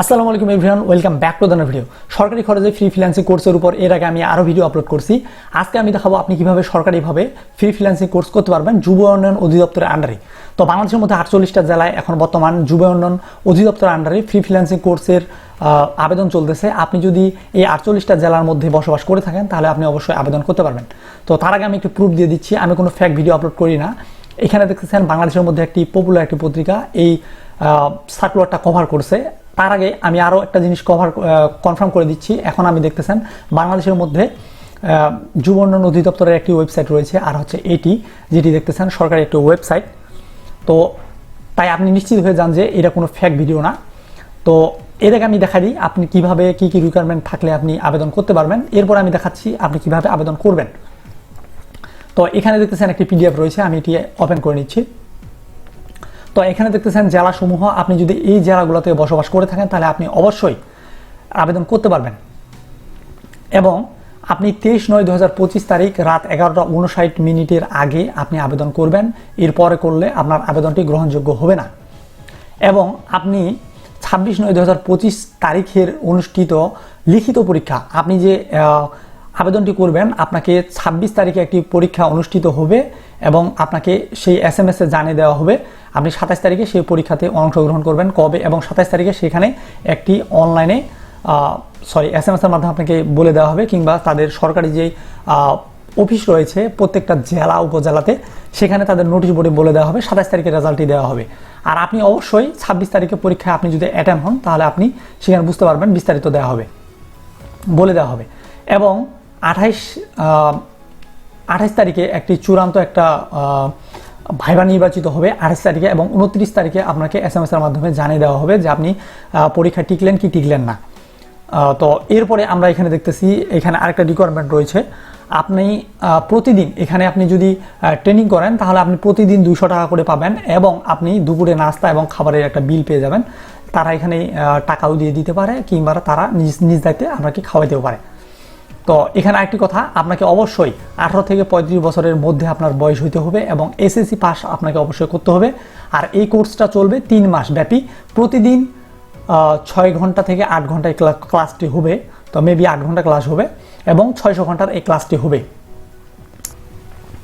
আসসালামু আলাইকুম everyone, welcome back to the video. সরকারি খরচে ফ্রি ফ্রিল্যান্সিং কোর্সের উপর এর আগে আমি আরও ভিডিও আপলোড করছি। আজকে আমি দেখাবো আপনি কীভাবে সরকারিভাবে ফ্রি ফ্রিল্যান্সিং কোর্স করতে পারবেন যুব উন্নয়ন অধিদপ্তরের আন্ডারে তো বাংলাদেশের মধ্যে আটচল্লিশটা জেলায় এখন বর্তমান যুব উন্নয়ন অধিদপ্তরের আন্ডারে ফ্রি ফ্রিল্যান্সিং কোর্সের আবেদন চলতেছে। আপনি যদি এই আটচল্লিশটা জেলার মধ্যে বসবাস করে থাকেন, তাহলে আপনি অবশ্যই আবেদন করতে পারবেন। তো তার আগে আমি একটু প্রুফ দিয়ে দিচ্ছি। আমি কোনো ফ্যাক ভিডিও আপলোড করি না। এখানে দেখতেছেন বাংলাদেশের মধ্যে একটি পপুলার একটি পত্রিকা, এই সার্কুলারটা কভার করছে। তার আগে আমি আরও একটা জিনিস কভার কনফার্ম করে দিচ্ছি। এখন আমি দেখতেছেন, বাংলাদেশের মধ্যে যুব উন্নয়ন অধিদপ্তরের একটি ওয়েবসাইট রয়েছে, আর হচ্ছে এটি যেটি দেখতেছেন, সরকারি একটি ওয়েবসাইট তো তাই আপনি নিশ্চিত হয়ে যান যে এটা কোনো ফ্যাক ভিডিও না। তো এর আগে আমি দেখা দিই, আপনি কীভাবে, কি কি রিকোয়ারমেন্ট থাকলে আপনি আবেদন করতে পারবেন। এরপর আমি দেখাচ্ছি আপনি কীভাবে আবেদন করবেন। তো এখানে দেখতেছেন একটি পিডিএফ রয়েছে, আমি এটি ওপেন করে নিচ্ছি। তো এখানে দেখতেছেন জেলাসমূহ, আপনি যদি এই জেলাগুলোতে বসবাস করে থাকেন, তাহলে আপনি অবশ্যই আবেদন করতে পারবেন। এবং আপনি তেইশ নয় দু তারিখ রাত এগারোটা উনষাট মিনিটের আগে আপনি আবেদন করবেন। এরপরে করলে আপনার আবেদনটি গ্রহণযোগ্য হবে না। এবং আপনি ছাব্বিশ নয় দু তারিখের অনুষ্ঠিত লিখিত পরীক্ষা, আপনি যে আবেদনটি করবেন, আপনাকে ছাব্বিশ তারিখে একটি পরীক্ষা অনুষ্ঠিত হবে এবং আপনাকে সেই এস এম এস জানিয়ে দেওয়া হবে। আপনি সাতাশ তারিখে সেই পরীক্ষাতে অংশগ্রহণ করবেন। কবে এবং সাতাশ তারিখে সেখানে একটি অনলাইনে সরি এস এম এসের মাধ্যমে আপনাকে বলে দেওয়া হবে কিংবা তাদের সরকারি যে অফিস রয়েছে প্রত্যেকটা জেলা, উপজেলাতে সেখানে তাদের নোটিশ বোর্ডে বলে দেওয়া হবে, সাতাশ তারিখে রেজাল্টটি দেওয়া হবে। আর আপনি অবশ্যই ছাব্বিশ তারিখে পরীক্ষায় আপনি যদি অ্যাটেম্প হন, তাহলে আপনি সেখানে বুঝতে পারবেন বিস্তারিত দেওয়া হবে, বলে দেওয়া হবে। এবং আঠাইশ আঠাইশ তারিখে একটি চূড়ান্ত একটা ভাইবা নির্বাচিত হবে আঠাইশ তারিখে এবং উনত্রিশ তারিখে আপনাকে এস এম এস এর মাধ্যমে জানিয়ে দেওয়া হবে যে আপনি পরীক্ষা টিকলেন কি টিকলেন না। তো এরপরে আমরা এখানে দেখতেছি, এখানে আরেকটা রিকোয়ারমেন্ট রয়েছে। আপনি প্রতিদিন এখানে আপনি যদি ট্রেনিং করেন, তাহলে আপনি প্রতিদিন দুশো টাকা করে পাবেন এবং আপনি দুপুরে নাস্তা এবং খাবারের একটা বিল পেয়ে যাবেন। তারা এখানে টাকাও দিয়ে দিতে পারে কিংবা তারা নিজ নিজ দায়িত্বে আপনাকে খাওয়াইতেও পারে। তো এখানে আরেকটি কথা, আপনাকে অবশ্যই আঠারো থেকে পঁয়ত্রিশ বছরের মধ্যে আপনার বয়স হইতে হবে এবং এসএসসি পাস আপনাকে অবশ্যই করতে হবে। আর এই কোর্সটা চলবে তিন মাস ব্যাপী। প্রতিদিন ছয় ঘণ্টা থেকে আট ঘন্টায় ক্লা- ক্লাসটি হবে। তো মেবি আট ঘণ্টা ক্লাস হবে এবং ছয়শো ঘণ্টার এই ক্লাসটি হবে।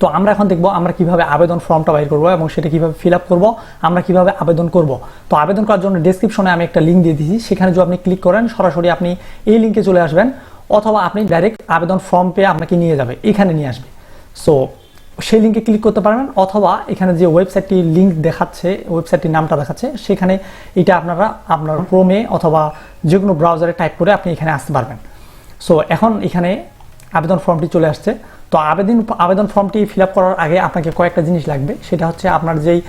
তো আমরা এখন দেখব আমরা কীভাবে আবেদন ফর্মটা বাইর করব এবং সেটা কীভাবে ফিল আপ করব, আমরা কীভাবে আবেদন করব। তো আবেদন করার জন্য ডেসক্রিপশনে আমি একটা লিঙ্ক দিয়ে দিয়েছি। সেখানে যদি আপনি ক্লিক করেন, সরাসরি আপনি এই লিঙ্কে চলে আসবেন। অথবা আপনি ডাইরেক্ট আবেদন ফর্ম পেয়ে আপনাকে নিয়ে যাবে, এখানে নিয়ে আসবে। সো সেই লিঙ্কে ক্লিক করতে পারবেন, অথবা এখানে যে ওয়েবসাইটটি লিঙ্ক দেখাচ্ছে ওয়েবসাইটটির নামটা দেখাচ্ছে, সেখানে এটা আপনারা আপনার ক্রোমে অথবা যে কোনো ব্রাউজারে টাইপ করে আপনি এখানে আসতে পারবেন। সো এখন এখানে আবেদন ফর্মটি চলে আসছে। তো আবেদন আবেদন ফর্মটি ফিল করার আগে আপনাকে কয়েকটা জিনিস লাগবে। সেটা হচ্ছে আপনার যেই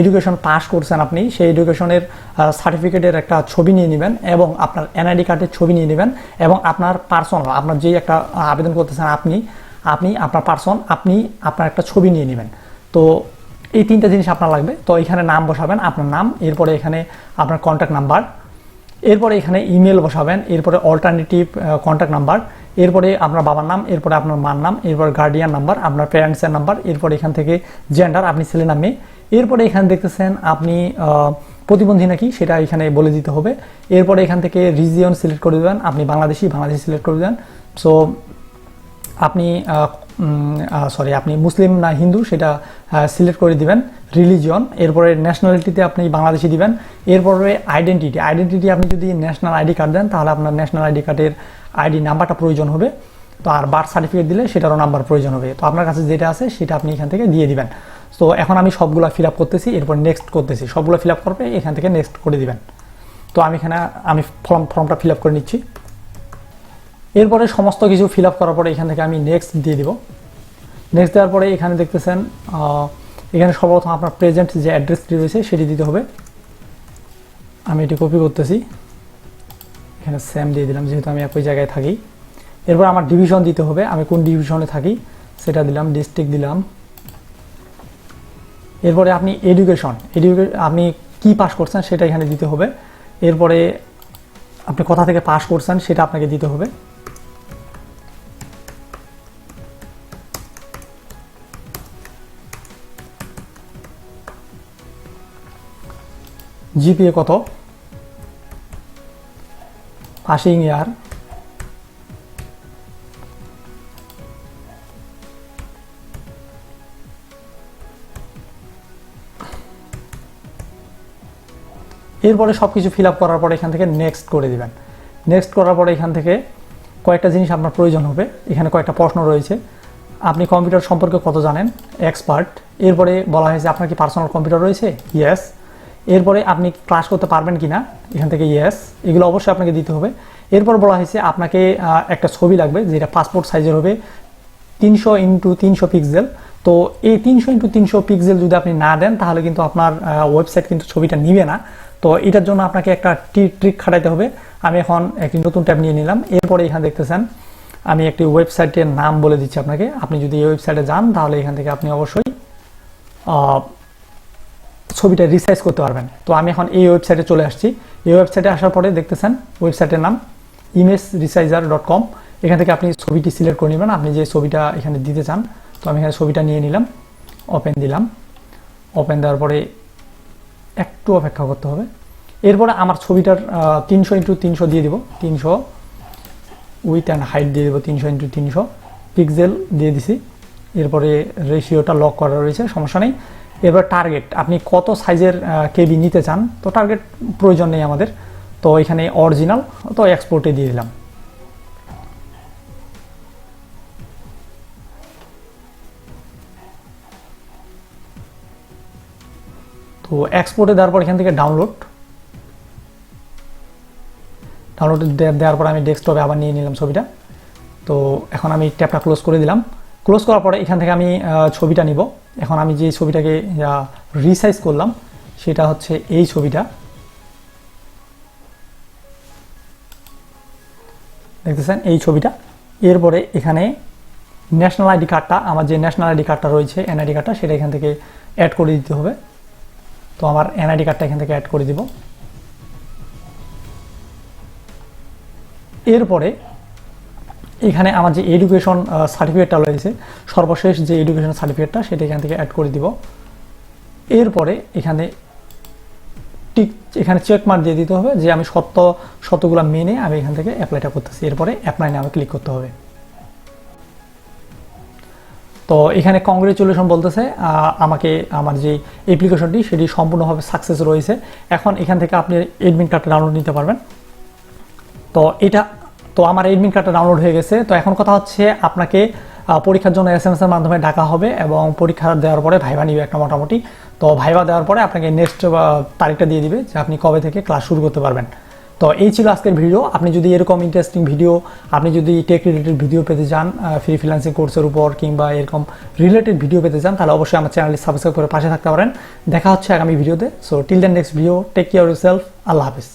এডুকেশন পাস করছেন আপনি, সেই এডুকেশনের সার্টিফিকেটের একটা ছবি নিয়ে নেবেন এবং আপনার এনআইডি কার্ডের ছবি নিয়ে নেবেন এবং আপনার পার্সোনাল আপনার যেই একটা আবেদন করতেছেন আপনি আপনি, আপনার পার্সন আপনি আপনার একটা ছবি নিয়ে নেবেন। তো এই তিনটা জিনিস আপনার লাগবে। তো এখানে নাম বসাবেন, আপনার নাম, এরপরে এখানে আপনার কন্ট্যাক্ট নাম্বার এরপরে এখানে ইমেল বসাবেন, এরপরে অল্টারনেটিভ কন্ট্যাক্ট নাম্বার এরপরে আপনার বাবার নাম, এরপরে আপনার মার নাম, এরপর গার্ডিয়ান নাম্বার আপনার প্যারেন্টসের নাম্বার এরপরে এখান থেকে জেন্ডার আপনি ছেলে না মেয়ে। এরপরে এখানে দেখতেছেন আপনি প্রতিবন্ধী নাকি, সেটা এখানে বলে দিতে হবে। এরপরে এখান থেকে রিজিয়ন সিলেক্ট করে দেবেন। আপনি বাংলাদেশি বাংলাদেশি সিলেক্ট করে দেবেন। সো আপনি সরি আপনি মুসলিম না হিন্দু, সেটা সিলেক্ট করে দিবেন। রিলিজিয়ন এরপরে ন্যাশনালিটিতে আপনি বাংলাদেশি দিবেন। এরপরে আইডেন্টিটি আইডেন্টিটি আপনি যদি ন্যাশনাল আইডি কার্ড দেন, তাহলে আপনার ন্যাশনাল আইডি কার্ডের আইডি নাম্বারটা প্রয়োজন হবে। তো আর বার্থ সার্টিফিকেট দিলে সেটারও নাম্বার প্রয়োজন হবে। তো আপনার কাছে যেটা আছে সেটা আপনি এখান থেকে দিয়ে দিবেন। তো এখন আমি সবগুলো ফিল আপ করতেছি, এরপর নেক্সট করতেছি। সবগুলো ফিল আপ করবে এখান থেকে নেক্সট করে দিবেন। তো আমি এখানে, আমি ফর্ম ফর্মটা ফিল আপ করে নিচ্ছি। এরপরে সমস্ত কিছু ফিল আপ করার পরে এখান থেকে আমি নেক্সট দিয়ে দিব। নেক্সট দেওয়ার পরে এখানে দেখতেছেন এখানে সর্বপ্রথম আপনার প্রেজেন্ট যে অ্যাড্রেসটি রয়েছে সেটি দিতে হবে। আমি এটি কপি করতেছি। এখানে সেম দিয়ে দিলাম, যেহেতু আমি একই জায়গায় থাকি। এরপর আমার ডিভিশন দিতে হবে, আমি কোন ডিভিশনে থাকি সেটা দিলাম ডিস্ট্রিক্ট দিলাম। এরপরে আপনি এডুকেশন এডুকে আপনি কি পাস করছেন সেটা এখানে দিতে হবে। এরপরে আপনি কোথা থেকে পাস করছেন সেটা আপনাকে দিতে হবে। জিপিএ কত? পাসিং ইয়ার এরপরে সব কিছু ফিল আপ করার পরে এখান থেকে নেক্সট করে দিবেন। নেক্সট করার পরে এখান থেকে কয়েকটা জিনিস আপনার প্রয়োজন হবে। এখানে কয়েকটা প্রশ্ন রয়েছে। আপনি কম্পিউটার সম্পর্কে কত জানেন? এক্সপার্ট এরপরে বলা হয়েছে আপনার কি পার্সোনাল কম্পিউটার রয়েছে? ইয়েস এরপরে আপনি ক্লাস করতে পারবেন কি না এখান থেকে ইয়েস এগুলো অবশ্যই আপনাকে দিতে হবে। এরপর বলা হয়েছে আপনাকে একটা ছবি লাগবে যেটা পাসপোর্ট সাইজের হবে তিনশো ইন্টু তিনশো পিক্সেল তো এই তিনশো ইন্টু তিনশো পিক্সেল যদি আপনি না দেন, তাহলে কিন্তু আপনার ওয়েবসাইট কিন্তু ছবিটা নিবে না। তো এটার জন্য আপনাকে একটা ট্রিক খাটাইতে হবে। আমি এখন একটি নতুন ট্যাব নিয়ে নিলাম। এরপরে এখানে দেখতেছেন, আমি একটি ওয়েবসাইটের নাম বলে দিচ্ছি আপনাকে। আপনি যদি এই ওয়েবসাইটে যান, তাহলে এখান থেকে আপনি অবশ্যই ছবিটা রিসাইজ করতে পারবেন। তো আমি এখন এই ওয়েবসাইটে চলে আসছি। এই ওয়েবসাইটে আসার পরে দেখতেছেন ওয়েবসাইটের নাম ইমেজ রিসাইজার ডট কম এখান থেকে আপনি ছবিটি সিলেক্ট করে নেবেন। আপনি যে ছবিটা এখানে দিতে চান, তো আমি এখানে ছবিটা নিয়ে নিলাম ওপেন দিলাম। ওপেন দেওয়ার পরে একটু অপেক্ষা করতে হবে। এরপরে আমার ছবিটার তিনশো ইন্টু তিনশো দিয়ে দিব। তিনশো উইথ অ্যান্ড হাইট দিয়ে দেবো, তিনশো ইন্টু তিনশো। পিক্সেল দিয়ে দিছি। এরপরে রেশিওটা লক করা রয়েছে, সমস্যা নেই। এবার টার্গেট আপনি কত সাইজের কেবি নিতে চান? তো টার্গেট প্রয়োজন নেই আমাদের। তো এখানে অরিজিনাল তো এক্সপোর্টে দিয়ে দিলাম। তো এক্সপোর্টে দেওয়ার পর এখান থেকে ডাউনলোড ডাউনলোড দেওয়ার পর আমি ডেস্কটপে আবার নিয়ে নিলাম ছবিটা। তো এখন আমি ট্যাবটা ক্লোজ করে দিলাম। ক্লোজ করার পরে এখান থেকে আমি ছবিটা নিব। এখন আমি যে ছবিটাকে রিসাইজ করলাম, সেটা হচ্ছে এই ছবিটা। দেখতেছেন এই ছবিটা। এরপরে এখানে ন্যাশনাল আইডি কার্ডটা আমার যে ন্যাশনাল আইডি কার্ডটা রয়েছে এনআইডি কার্ডটা সেটা এখান থেকে অ্যাড করে দিতে হবে। তো আমার এনআইডি কার্ডটা এখান থেকে অ্যাড করে দিব। এরপরে এখানে আমার যে এডুকেশন সার্টিফিকেটটা রয়েছে, সর্বশেষ যে এডুকেশন সার্টিফিকেটটা সেটা এখান থেকে অ্যাড করে দিব। এরপরে এখানে টিক এখানে চেক মার্ক দিয়ে দিতে হবে যে আমি সত্য, সত্যগুলো মেনে আমি এখান থেকে অ্যাপ্লাইটা করতেছি। এরপরে অ্যাপ্লাই নামে ক্লিক করতে হবে। তো এখানে কংগ্রেচুলেশন বলতেছে আমাকে, আমার যে অ্যাপ্লিকেশনটি সেটি সম্পূর্ণভাবে সাকসেস রয়েছে। এখন এখান থেকে আপনি এডমিন কার্ডটা ডাউনলোড নিতে পারবেন। তো এটা তো আমার এডমিন কার্ডটা ডাউনলোড হয়ে গেছে। তো এখন কথা হচ্ছে আপনাকে পরীক্ষার জন্য এস এর মাধ্যমে ডাকা হবে এবং পরীক্ষা দেওয়ার পরে ভাইবা নিবে একটা মোটামুটি। তো ভাইবা দেওয়ার পরে আপনাকে নেক্সট তারিখটা দিয়ে দিবে যে আপনি কবে থেকে ক্লাস শুরু করতে পারবেন। তো এই ছিল আজকের ভিডিও আপনি যদি এরকম ইন্টারেস্টিং ভিডিও আপনি যদি টেক রিলেটেড ভিডিও পেতে চান ফ্রি ফ্রিল্যান্সিং কোর্সের উপর কিংবা এরকম রিলেটেড ভিডিও পেতে চান, তাহলে অবশ্যই আমার চ্যানেলটি সাবস্ক্রাইব করে পাশে থাকতে পারেন। দেখা হচ্ছে আগামী ভিডিওতে so till then next video take care yourself আল্লাহ হাফিজ।